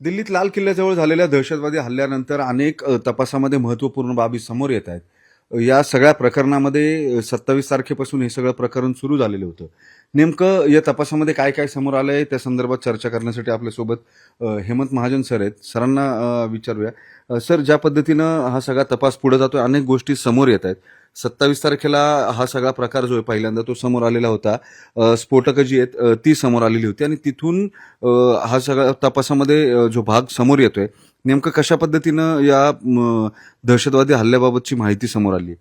दिल्लीत लाल किल्ल्याजवळ झालेल्या दहशतवादी हल्ल्यानंतर अनेक तपासामध्ये महत्त्वपूर्ण बाबी समोर येत आहेत. या सगळ्या प्रकरणामध्ये सत्तावीस तारखेपासून हे सगळं प्रकरण सुरू झालेलं होतं. नेमकं या तपासामध्ये काय काय समोर आलं आहे त्या संदर्भात चर्चा करण्यासाठी आपल्यासोबत हेमंत महाजन सर आहेत. सरांना विचारूया. सर ज्या पद्धतीनं हा सगळा तपास पुढे जातोय अनेक गोष्टी समोर येत आहेत. सत्तावीस तारखेला हा सगळा प्रकार जो आहे पहिल्यांदा तो समोर आलेला होता. स्फोटकं जी आहेत ती समोर आलेली होती. आणि तिथून हा सगळा तपासामध्ये जो भाग समोर येतोय नेमकं कशा पद्धतीनं या दहशतवादी हल्ल्याबाबतची माहिती समोर आली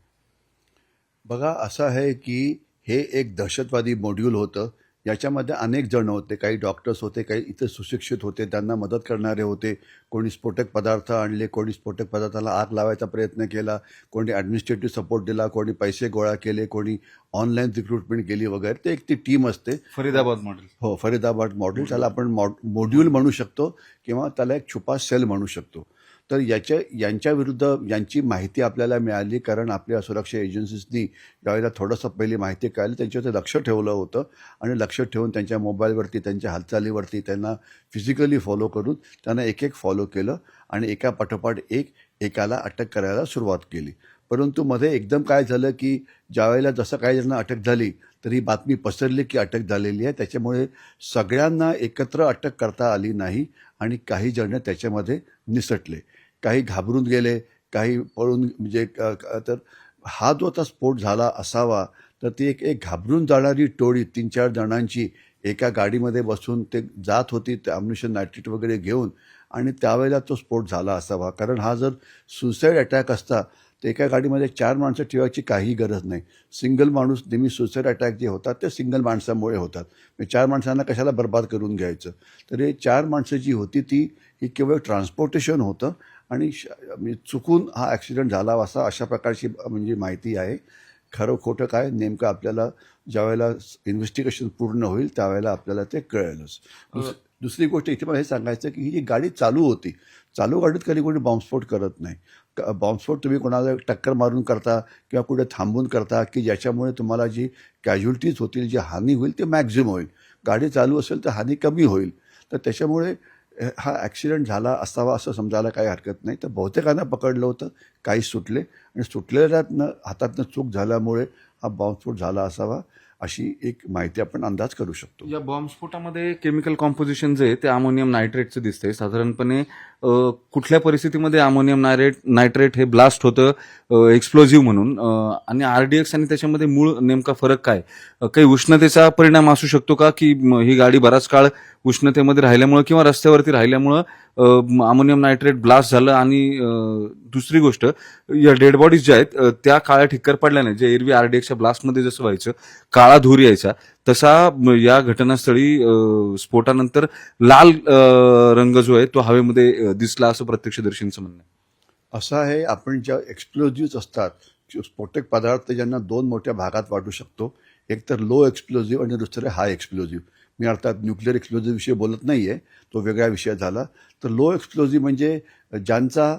बघा असं आहे की हे एक दहशतवादी मॉड्यूल होतं. याच्यामध्ये अनेक जण होते. काही डॉक्टर्स होते काही इतर सुशिक्षित होते. त्यांना मदत करणारे होते. कोणी स्फोटक पदार्थ आणले कोणी स्फोटक पदार्थाला आग लावायचा प्रयत्न केला कोणी ॲडमिनिस्ट्रेटिव्ह सपोर्ट दिला कोणी पैसे गोळा केले कोणी ऑनलाईन रिक्रुटमेंट केली वगैरे. ते एक ती टीम असते. फरीदाबाद मॉडेल हो फरीदाबाद मॉडेल त्याला आपण मॉड मॉड्यूल म्हणू शकतो किंवा त्याला एक छुपा सेल म्हणू शकतो. तर याच्या यांच्याविरुद्ध यांची माहिती आपल्याला मिळाली कारण आपल्या सुरक्षा एजन्सीजनी ज्यावेळेला थोडंसं पहिली माहिती कळाली त्यांच्यावर लक्ष ठेवलं होतं. आणि लक्ष ठेवून त्यांच्या मोबाईलवरती त्यांच्या हालचालीवरती त्यांना फिजिकली फॉलो करून त्यांना एक एक फॉलो केलं आणि एका पाठोपाठ एक एकाला अटक करायला सुरुवात केली. परंतु मध्ये एकदम काय झालं की ज्यावेळेला जसं काही जणांना अटक झाली तर ही बातमी पसरली की अटक झालेली आहे. त्याच्यामुळे सगळ्यांना एकत्र अटक करता आली नाही आणि काही जण त्याच्यामध्ये निसटले. काही घाबरून गेले काही पळून म्हणजे तर हा जो आता स्फोट झाला असावा तर ती एक एक घाबरून जाणारी टोळी तीन चार जणांची एका गाडीमध्ये बसून ते जात होती ते अम्युनिशन नायट्रेट वगैरे घेऊन आणि त्यावेळेला तो स्फोट झाला असावा. कारण हा जर सुसाईड अटॅक असता तर एका गाडीमध्ये चार माणसं ठेवायची काही गरज नाही. सिंगल माणूस नेहमी सुसाईड अटॅक जे होतात ते सिंगल माणसामुळे होतात. म्हणजे चार माणसांना कशाला बर्बाद करून घ्यायचं? तर हे चार माणसं जी होती ती ही केवळ ट्रान्सपोर्टेशन होतं आणि श- म्हणजे चुकून हा ॲक्सिडेंट झाला असा अशा प्रकारची म्हणजे माहिती आहे. खरं खोटं काय नेमकं आपल्याला ज्यावेळेला इन्व्हेस्टिगेशन पूर्ण होईल त्यावेळेला आपल्याला ते कळेलच. दुस- दुसरी गोष्ट इथे मला हे सांगायचं की ही जी गाडी चालू होती चालू गाडीत कधी कोणी बॉम्बस्फोट करत नाही. क- बॉम्बस्फोट तुम्ही कोणाला टक्कर मारून करता किंवा कुठे थांबून करता की ज्याच्यामुळे तुम्हाला जी कॅज्युलिटीज होतील जी हानी होईल ते मॅक्झिमम होईल. गाडी चालू असेल तर हानी कमी होईल. तर त्याच्यामुळे हा ॲक्सिडेंट झाला असावा असं समजायला काही हरकत नाही. तर बहुतेकांना पकडलं होतं काही सुटले आणि सुटलेल्यातनं हातातनं चूक झाल्यामुळे हा बॉम्बस्फोट झाला असावा अशी एक माहिती आपण अंदाज करू शकतो. या बॉम्बस्फोटामध्ये केमिकल कॉम्पोजिशन जे आहे ते अमोनियम नायट्रेटचं दिसतंय. साधारणपणे कुठल्या परिस्थितीमध्ये अमोनियम नायरेट नायट्रेट हे ब्लास्ट होतं एक्सप्लोझिव्ह म्हणून. अ, आणि आरडीएक्स आणि त्याच्यामध्ये मूळ नेमका फरक काय? काही उष्णतेचा परिणाम असू शकतो का? की ही गाडी बराच काळ उष्णतेमध्ये राहिल्यामुळं किंवा रस्त्यावरती राहिल्यामुळं अमोनियम नायट्रेट ब्लास्ट झालं? आणि दुसरी गोष्ट या डेड बॉडीज ज्या आहेत त्या काळ्या ठिक्कर पडल्या नाही जे एरवी आरडीएक्सच्या ब्लास्टमध्ये जसं व्हायचं काळा धूर यायचा तसा या घटनास्थळी स्फोटानंतर लाल रंग जो आहे तो हवेमध्ये दिसला असं प्रत्यक्षदर्शींचं म्हणणं आहे. असं आहे आपण ज्या एक्सप्लोजिव्ह असतात स्फोटक पदार्थ ज्यांना दोन मोठ्या भागात वाटू शकतो एक तर लो एक्सप्लोजिव्ह आणि दुसरे हाय एक्सप्लोजिव्ह मी अर्थात न्यूक्लिअर एक्सप्लोजिव्हविषयी बोलत नाही आहे तो वेगळा विषय झाला. तर लो एक्सप्लोजिव्ह म्हणजे ज्यांचा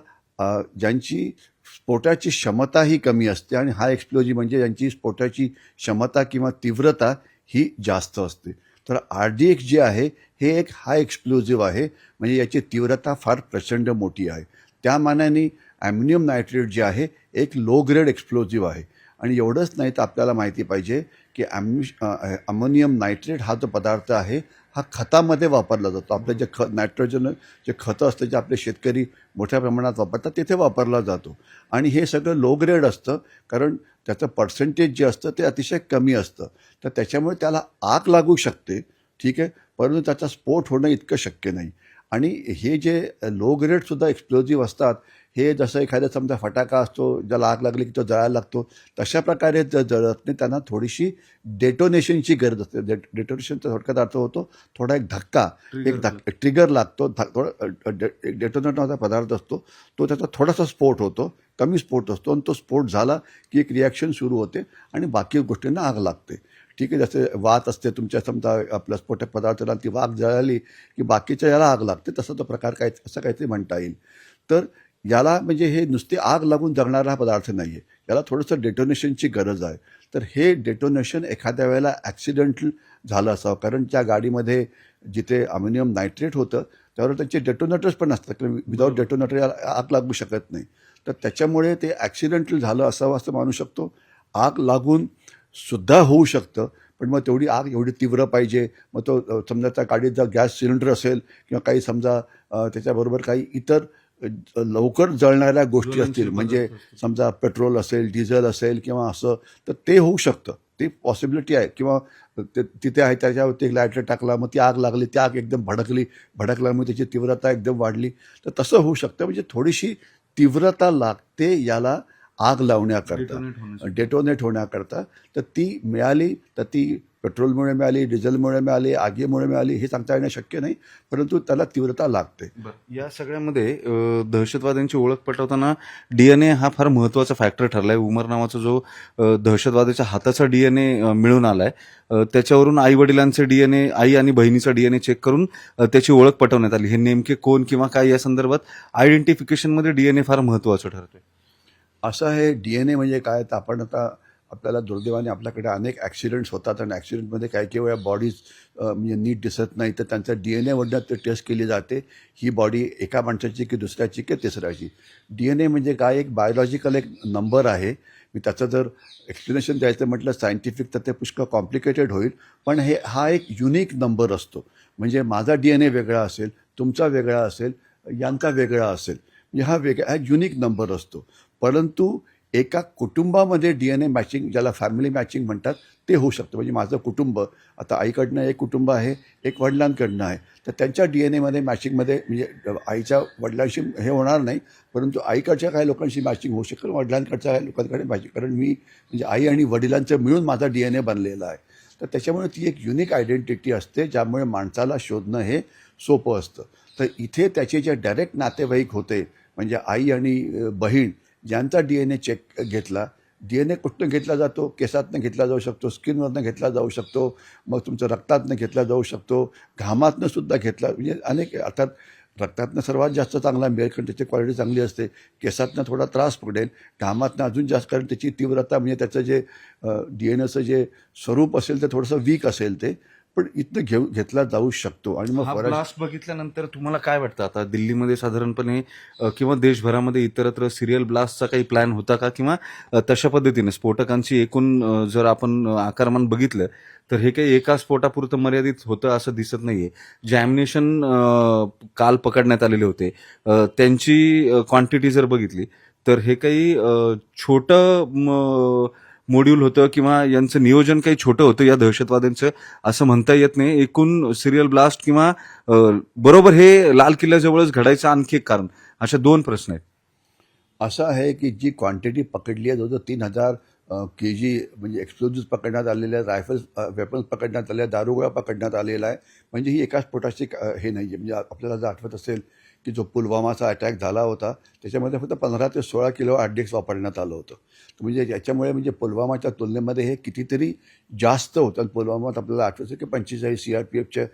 ज्यांची स्फोटाची क्षमता ही कमी असते आणि हाय एक्सप्लोजिव्ह म्हणजे ज्यांची स्फोटाची क्षमता किंवा तीव्रता ही जास्त असते. तर आर डी एक्स जे आहे हे एक हाय एक्सप्लोजिव्ह आहे. म्हणजे याची तीव्रता फार प्रचंड मोठी आहे. त्या मानाने ॲम्युनियम नायट्रेट जे आहे एक लो ग्रेड एक्सप्लोजिव्ह आहे. आणि एवढंच नाही तर आपल्याला माहिती पाहिजे की ॲम्यु अमोनियम नायट्रेट हा जो पदार्थ आहे हा खतामध्ये वापरला जातो. आपलं जे ख नायट्रोजन जे खतं असतं जे आपले शेतकरी मोठ्या प्रमाणात वापरतात तिथे वापरला जातो. आणि हे सगळं लो ग्रेड असतं कारण त्याचं पर्सेंटेज जे असतं ते अतिशय कमी असतं. तर त्याच्यामुळे त्याला आग लागू शकते ठीक आहे? परंतु त्याचा स्फोट होणं इतकं शक्य नाही. आणि हे जे लो ग्रेडसुद्धा एक्सप्लोजिव्ह असतात हे जसं एखादा समजा फटाका असतो ज्याला आग लागली की तो जळायला लागतो तशा प्रकारे जर जळत नाही त्यांना थोडीशी डेटोनेशनची गरज असते. डेट डेटोनेशनचा थोडक्यात अर्थ होतो थोडा एक धक्का एक धक ट्रिगर लागतो ध- थोडं डे- एक डेटोनेट नावाचा पदार्थ असतो तो त्याचा थोडासा स्फोट होतो कमी स्फोट असतो आणि तो स्फोट झाला की एक रिॲक्शन सुरू होते आणि बाकी गोष्टींना आग लागते. ठीक आहे जसे वात असते तुमच्या समजा आपल्या स्फोटक पदार्थाला ती वाघ जळाली की बाकीच्या याला आग लागते तसा तो प्रकार काय असं काहीतरी म्हणता येईल. तर याला म्हणजे हे नुसती आग लागून जगणारा हा पदार्थ नाही आहे याला थोडंसं डेटोनेशनची गरज आहे. तर हे डेटोनेशन एखाद्या वेळेला ॲक्सिडेंटल झालं असावं. कारण त्या गाडीमध्ये जिथे अम्युनियम नायट्रेट होतं त्यावर त्यांचे डेटोनेटर्स पण असतात. कारण विदाऊट डेटोनेटर आग लागू शकत नाही. तर त्याच्यामुळे ते ॲक्सिडेंटल झालं असावं असं मानू शकतो. आग लागून सुद्धा होऊ शकतं. पण मग तेवढी आग एवढी तीव्र पाहिजे. मग तो समजा त्या गाडीत जर गॅस सिलेंडर असेल किंवा काही समजा त्याच्याबरोबर काही इतर लवकर जळणाऱ्या गोष्टी असतील. म्हणजे. समजा पेट्रोल असेल डिझेल असेल किंवा असं तर ते होऊ शकतं. ती पॉसिबिलिटी आहे. किंवा ते तिथे आहे त्याच्यावरती एक लायटर टाकला मग ती आग लागली ती आग एकदम भडकली. भडकल्यामुळे त्याची तीव्रता एकदम वाढली. तर तसं होऊ शकतं. म्हणजे थोडीशी तीव्रता लागते याला आग लावण्याकरता. डेटोनेट होण्याकरता तर ती मिळाली तर ती पेट्रोलमुळे मिळाली डिझेलमुळे मिळाली आगीमुळे मिळाली हे सांगता येणं शक्य नाही परंतु त्याला तीव्रता लागते. या सगळ्यामध्ये दहशतवाद्यांची ओळख पटवताना डीएनए हा फार महत्त्वाचा फॅक्टर ठरलाय. उमर नावाचा जो दहशतवाद्याच्या हाताचा डीएनए मिळून आलाय अ, त्याच्यावरून आई वडिलांचे डीएनए आई आणि बहिणीचा डीएनए चेक करून त्याची ओळख पटवण्यात आली. हे नेमके कोण किंवा काय या संदर्भात आयडेंटिफिकेशनमध्ये डीएनए फार महत्वाचं ठरतोय? असं आहे डी एन ए म्हणजे काय? तर आपण आता आपल्याला दुर्दैवाने आपल्याकडे अनेक ॲक्सिडेंट्स होतात आणि ॲक्सिडेंटमध्ये काही काही वेळा बॉडीज म्हणजे नीट दिसत नाही. तर त्यांच्या डी एन एवरनं ते टेस्ट केली जाते. ही बॉडी एका माणसाची की दुसऱ्याची की तिसऱ्याची. डी एन ए म्हणजे काय? एक बायोलॉजिकल एक नंबर आहे. मी त्याचं जर एक्सप्लेनेशन द्यायचं म्हटलं सायंटिफिक तर ते पुष्कळ कॉम्प्लिकेटेड होईल. पण हे हा एक युनिक नंबर असतो. म्हणजे माझा डी एन ए वेगळा असेल तुमचा वेगळा असेल यांचा वेगळा असेल. म्हणजे हा वेगळा हा युनिक नंबर असतो. परंतु एका कुटुंबामध्ये डी एन ए मॅचिंग ज्याला फॅमिली मॅचिंग म्हणतात ते होऊ शकतं. म्हणजे माझं कुटुंब आता आईकडनं एक कुटुंब आहे एक वडिलांकडनं आहे. तर त्यांच्या डी एन एमध्ये मॅचिंगमध्ये म्हणजे आईच्या वडिलांशी हे होणार नाही परंतु आईकडच्या काही लोकांशी मॅचिंग होऊ शकेल वडिलांकडच्या काही लोकांकडे मॅचिंग कारण मी म्हणजे आई आणि वडिलांचं मिळून माझा डी एन ए बनलेला आहे. तर त्याच्यामुळे ती एक युनिक आयडेंटिटी असते ज्यामुळे माणसाला शोधणं हे सोपं असतं. तर इथे त्याचे जे डायरेक्ट नातेवाईक होते म्हणजे आई आणि बहीण ज्यांचा डी एन ए चेक घेतला डी एन ए कुठनं घेतला जातो? केसातनं घेतला जाऊ शकतो स्किनवरनं घेतला जाऊ शकतो मग तुमचं रक्तातनं घेतला जाऊ शकतो घामातनं सुद्धा घेतला म्हणजे अनेक अर्थात रक्तातनं सर्वात जास्त चांगला मिळेल कारण त्याची क्वालिटी चांगली असते. केसातनं थोडा त्रास पडेल घामातनं अजून जास्त कारण त्याची तीव्रता म्हणजे त्याचं जे डी एन एचं जे स्वरूप असेल ते थोडंसं वीक असेल ते पण इथनं घेऊ घेतला जाऊ शकतो. आणि मग ब्लास्ट बघितल्यानंतर तुम्हाला काय वाटतं? आता दिल्लीमध्ये साधारणपणे किंवा देशभरामध्ये इतरत्र सिरियल ब्लास्टचा काही प्लॅन होता का? किंवा तशा पद्धतीने स्फोटकांची एकूण जर आपण आकारमान बघितलं तर हे काही एका स्फोटापुरतं मर्यादित होतं असं दिसत नाहीये. जे ॲम्युनेशन काल पकडण्यात आलेले होते त्यांची क्वांटिटी जर बघितली तर हे काही छोटं मोड्यूल होतं किंवा यांचं नियोजन काही छोटं होतं या दहशतवाद्यांचं असं म्हणता येत नाही. एकूण सिरियल ब्लास्ट किंवा बरोबर हे लाल किल्ल्याजवळच घडायचं आणखी एक कारण. अशा दोन प्रश्न आहेत. असं आहे की जी क्वांटिटी पकडली आहे जवळजवळ तीन हजार के जी म्हणजे एक्सप्लोजिव्ह पकडण्यात आलेल्या रायफल्स वेपन्स पकडण्यात आल्या दारुगोळा पकडण्यात आलेला आहे. म्हणजे ही एका स्फोटाची हे नाही आहे म्हणजे आपल्याला जर आठवत असेल की जो पुलवामाचा अटॅक झाला होता त्याच्यामध्ये फक्त पंधरा ते सोळा किलो आरडीएक्स वापरण्यात आलं होतं. तर म्हणजे याच्यामुळे म्हणजे पुलवामाच्या तुलनेमध्ये हे कितीतरी जास्त होतं. आणि पुलवामात आपल्याला आठवतं की पंचेचाळीस सी आर पी एफच्या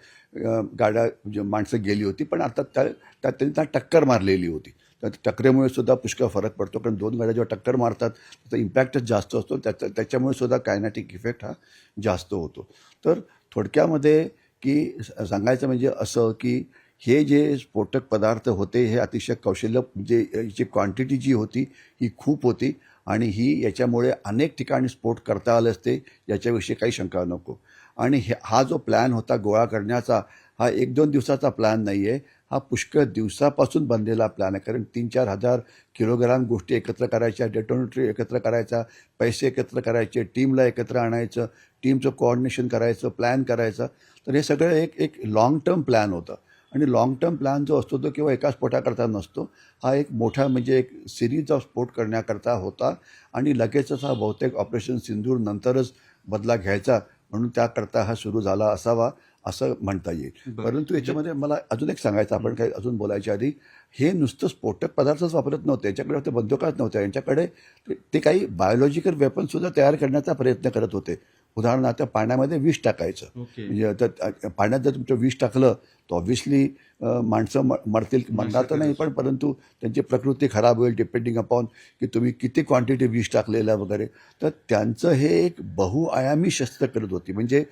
गाड्या म्हणजे माणसं गेली होती पण आता त्या त्यात त्यांनी त्या टक्कर मारलेली होती. तर टक्करेमुळे सुद्धा पुष्कळ फरक पडतो. कारण दोन गाड्या जेव्हा टक्कर मारतात त्याचा इम्पॅक्टच जास्त असतो. त्याचा त्याच्यामुळे सुद्धा कायनाटिक इफेक्ट हा जास्त होतो. तर थोडक्यामध्ये की सांगायचं म्हणजे असं की हे जे स्फोटक पदार्थ होते हे अतिशय कौशल्य म्हणजे याची क्वांटिटी जी होती ही खूप होती आणि ही याच्यामुळे अनेक ठिकाणी स्फोट करता आले असते याच्याविषयी काही शंका नको. आणि हे हा जो प्लॅन होता गोळा करण्याचा हा एक दोन दिवसाचा प्लॅन नाही आहे हा पुष्कळ दिवसापासून बनलेला प्लॅन आहे. कारण तीन चार हजार किलोग्राम गोष्टी एकत्र करायच्या डेटोनेटरी एकत्र करायचा पैसे एकत्र करायचे टीमला एकत्र आणायचं टीमचं कोऑर्डिनेशन करायचं प्लॅन करायचं. तर हे सगळं एक एक लाँग टर्म प्लॅन होतं. आणि लाँग टर्म प्लॅन जो असतो तो किंवा एका स्फोटाकरता नसतो. हा एक मोठा म्हणजे एक सिरीज ऑफ स्फोट करण्याकरता होता आणि लगेचच हा बहुतेक ऑपरेशन सिंधूर नंतरच बदला घ्यायचा म्हणून त्याकरता हा सुरू झाला असावा असं म्हणता येईल. परंतु याच्यामध्ये मला अजून एक सांगायचं आपण काही अजून बोलायच्या आधी हे नुसतं स्फोटक पदार्थच वापरत नव्हते. यांच्याकडे फक्त बंदुकाच नव्हत्या. यांच्याकडे ते- ते काही बायोलॉजिकल वेपनसुद्धा तयार करण्याचा प्रयत्न करत होते. उदाहरणार्थ पाण्यामध्ये विष टाकायचं. म्हणजे आता पाण्यात जर तुमचं विष टाकलं तर ऑब्व्हियसली माणसं म- मरतील. मरणार तर नाही पण परंतु त्यांची प्रकृती खराब होईल डिपेंडिंग अपॉन की तुम्ही किती क्वांटिटी विष टाकलेलं वगैरे. तर त्यांचं हे एक बहुआयामी शस्त्र करत होती. म्हणजे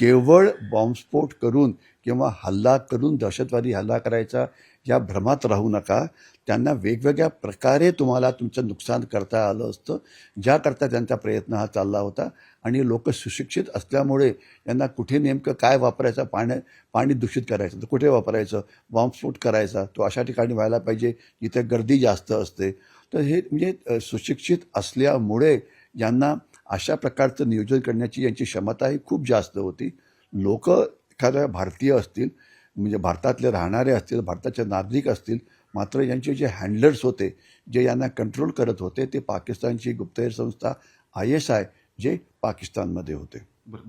केवळ बॉम्बस्फोट करून किंवा हल्ला करून दहशतवादी हल्ला करायचा या भ्रमात राहू नका. त्यांना वेगवेगळ्या प्रकारे तुम्हाला तुमचं नुकसान करता आलं असतं ज्याकरता त्यांचा प्रयत्न हा चालला होता. आणि लोक सुशिक्षित असल्यामुळे यांना कुठे नेमकं काय वापरायचं पाण्या पाणी दूषित करायचं तर कुठे वापरायचं? बॉम्बस्फोट करायचा. तो अशा ठिकाणी व्हायला पाहिजे जिथे गर्दी जास्त असते. तर हे म्हणजे सुशिक्षित असल्यामुळे यांना अशा प्रकारचं नियोजन करण्याची यांची क्षमता ही खूप जास्त होती. लोक एखाद्या भारतीय असतील म्हणजे भारतातले राहणारे असतील भारताचे नागरिक असतील मात्र यांचे जे हँडलर्स होते जे यांना कंट्रोल करत होते ते पाकिस्तानची गुप्तहेर संस्था आय एस आय जे पाकिस्तानमध्ये होते.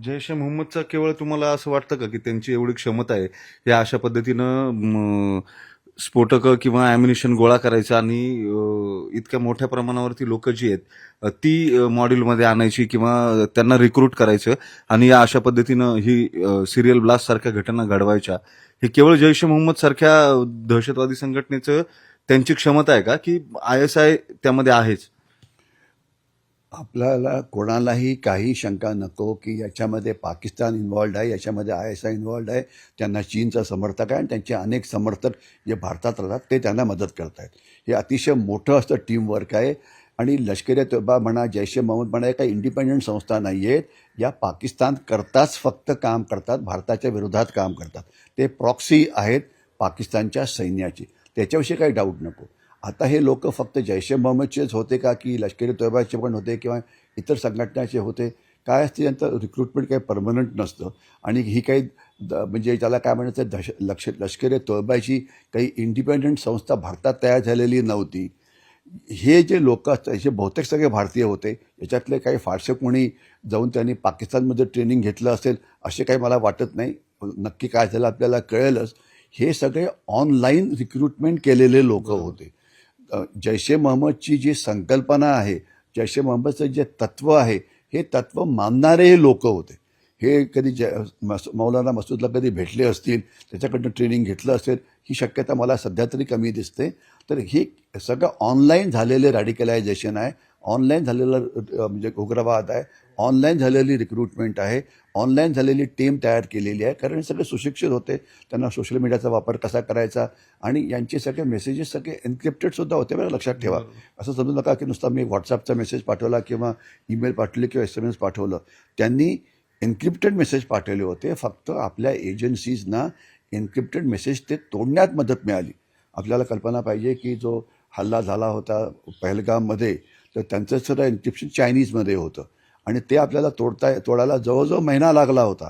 जैश ए मोहम्मदचा केवळ तुम्हाला असं वाटतं का की त्यांची एवढी क्षमता आहे? हे अशा पद्धतीनं स्फोटकं किंवा ॲम्युनिशन गोळा करायचं आणि इतक्या मोठ्या प्रमाणावरती लोक जी आहेत ती मॉड्यूलमध्ये आणायची किंवा त्यांना रिक्रूट करायचं आणि या अशा पद्धतीनं ही सिरियल ब्लास्ट सारख्या घटना घडवायच्या. हे केवळ जैश ए मोहम्मद सारख्या दहशतवादी संघटनेचं त्यांची क्षमता आहे का? की आय एस आय त्यामध्ये आहेच. आपल्याला कोणालाही काही शंका नको की याच्यामध्ये पाकिस्तान इन्व्हॉल्ड आहे याच्यामध्ये आय एस आय इन्व्हॉल्ड आहे त्यांना चीनचा समर्थक आहे आणि त्यांचे अनेक समर्थक जे भारतात राहतात ते त्यांना मदत करत आहेत हे अतिशय मोठं असं टीमवर्क आहे आणि लष्करी तोबा म्हणा जैश ए मोहम्मद म्हणा या काही इंडिपेंडंट संस्था नाही आहेत या पाकिस्तान करताच फक्त काम करतात भारताच्या विरोधात काम करतात. ते प्रॉक्सी आहेत पाकिस्तानच्या सैन्याची. त्याच्याविषयी काही डाऊट नको. आता हे लोक फक्त जैश ए मोहम्मदचेच होते का की लष्करी तोयबाचे पण होते किंवा इतर संघटनाचे होते? काय असते यांचं रिक्रुटमेंट काही परमनंट नसतं. आणि ही काही द म्हणजे त्याला काय म्हणायचं दश लक्ष लष्करी तोयबाची काही इंडिपेंडंट संस्था भारतात तयार झालेली नव्हती. हे जे लोक असतात हे बहुतेक सगळे भारतीय होते याच्यातले काही फारसे कोणी जाऊन त्यांनी पाकिस्तानमध्ये ट्रेनिंग घेतलं असेल असे काही मला वाटत नाही. नक्की काय झालं आपल्याला कळेलच. हे सगळे ऑनलाईन रिक्रुटमेंट केलेले लोक होते. जैश ए जी संकल्पना आहे जैश ए जे तत्त्व आहे हे तत्त्व मानणारे हे लोक होते. हे कधी ज मस मौलाना मसूदला कधी भेटले असतील त्याच्याकडनं ट्रेनिंग घेतलं असेल ही शक्यता मला सध्या तरी कमी दिसते. तर हे सगळं ऑनलाईन झालेले रॅडिकलायझेशन आहे. ऑनलाईन झालेलं म्हणजे उग्रवाद आहे. ऑनलाईन झालेली रिक्रुटमेंट आहे. ऑनलाईन झालेली टीम तयार केलेली आहे कारण हे सगळे सुशिक्षित होते. त्यांना सोशल मीडियाचा वापर कसा करायचा? आणि यांचे सगळे मेसेजेस सगळे एन्क्रिप्टेड सुद्धा होते बरं लक्षात ठेवा. असं समजू नका की नुसता मी व्हॉट्सअपचा मेसेज पाठवला किंवा ईमेल पाठवले किंवा एस एम एस पाठवलं. त्यांनी एन्क्रिप्टेड मेसेज पाठवले होते. फक्त आपल्या एजन्सीजना एन्क्रिप्टेड मेसेज ते तोडण्यात मदत मिळाली. आपल्याला कल्पना पाहिजे की जो हल्ला झाला होता पहलगाममध्ये तर त्यांचं सुद्धा एन्क्रिप्शन चायनीजमध्ये होतं. आणि ते आपल्याला तोडता तोडायला जवळजवळ महिना लागला होता.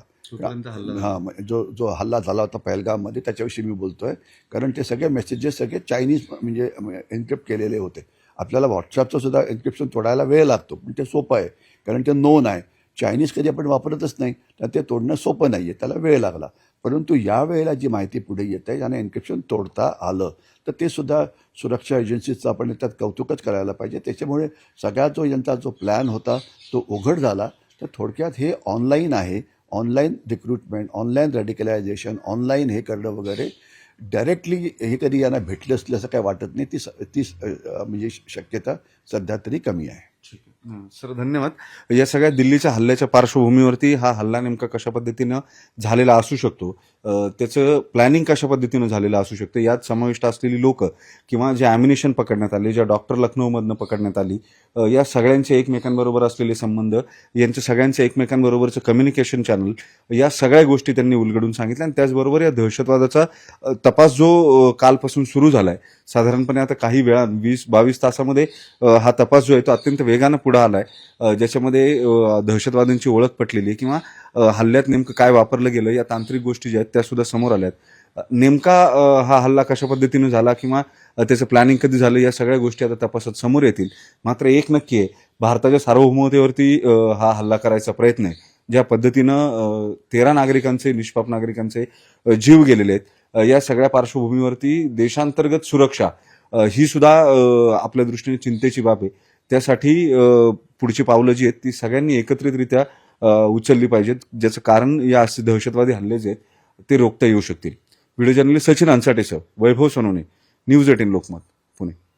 हां जो जो हल्ला झाला होता पहलगाममध्ये त्याच्याविषयी मी बोलतोय. कारण ते सगळे मेसेजेस सगळे चायनीज म्हणजे एन्क्रिप्ट केलेले होते. आपल्याला व्हॉट्सअपचं सुद्धा एन्क्रिप्शन तोडायला वेळ लागतो पण ते सोपं आहे. कारण ते नोन आहे. चायनीज कधी आपण वापरतच नाही तर ते तोडणं सोपं नाही आहे त्याला वेळ लागला. परंतु या वेळेला जी माहिती पुढे येत आहे आणि एन्क्रिप्शन तोडता आलं तर ते सुद्धा सुरक्षा एजन्सीचं आपण त्यात कौतुकच करायला पाहिजे. त्याच्यामुळे सगळा जो यांचा जो प्लॅन होता तो उघड झाला. तर थोडक्यात हे ऑनलाईन आहे. Online recruitment online radicalisation online हे करणं वगैरे डायरेक्टली हे कधी यांना भेटलं असलं असं काही वाटत नाही. ती स- ती स- म्हणजे शक्यता सध्या तरी कमी आहे. सर धन्यवाद. या सगळ्या दिल्लीच्या हल्ल्याच्या पार्श्वभूमीवरती हा हल्ला नेमका कशा पद्धतीनं झालेला असू शकतो? त्याचं प्लॅनिंग कशा पद्धतीनं झालेलं असू शकतं? यात समाविष्ट असलेली लोक किंवा जे ॲम्युनिशन पकडण्यात आले ज्या डॉक्टर लखनौमधनं पकडण्यात आली या सगळ्यांचे एकमेकांबरोबर असलेले संबंध यांच्या सगळ्यांचं एकमेकांबरोबरचं कम्युनिकेशन चॅनल या सगळ्या गोष्टी त्यांनी उलगडून सांगितल्या आणि त्याचबरोबर या दहशतवादाचा तपास जो कालपासून सुरू झाला आहे साधारणपणे आता काही वेळा वीस बावीस तासामध्ये हा तपास जो आहे तो अत्यंत वेगानं पुढं आलाय. ज्याच्यामध्ये अ, दहशतवाद्यांची ओळख पटलेली आहे किंवा हल्ल्यात नेमकं काय वापरलं गेलं या तांत्रिक गोष्टी ज्या आहेत त्या सुद्धा समोर आल्या आहेत अ, नेमका अ, हा हल्ला कशा पद्धतीनं झाला किंवा अ, त्याचं प्लॅनिंग कधी झालं या सगळ्या गोष्टी आता तपासात समोर येतील. मात्र एक नक्की आहे भारताच्या सार्वभौमतेवरती अ, हा हल्ला करायचा प्रयत्न आहे. ज्या पद्धतीनं अ, तेरा नागरिकांचे निष्पाप नागरिकांचे अ, जीव गेलेले आहेत अ, या सगळ्या पार्श्वभूमीवरती देशांतर्गत सुरक्षा अ, ही सुद्धा अ, आपल्या दृष्टीने चिंतेची बाब आहे. त्यासाठी पुढची पावलं जी आहेत ती सगळ्यांनी एकत्रितरित्या उचलली पाहिजेत. ज्याचं कारण या असे दहशतवादी हल्ले जे आहेत ते रोखता येऊ शकतील. व्हिडिओ जर्नलिस्ट सचिन अन्साटेसह वैभव सोनवणे न्यूज एटीन लोकमत पुणे.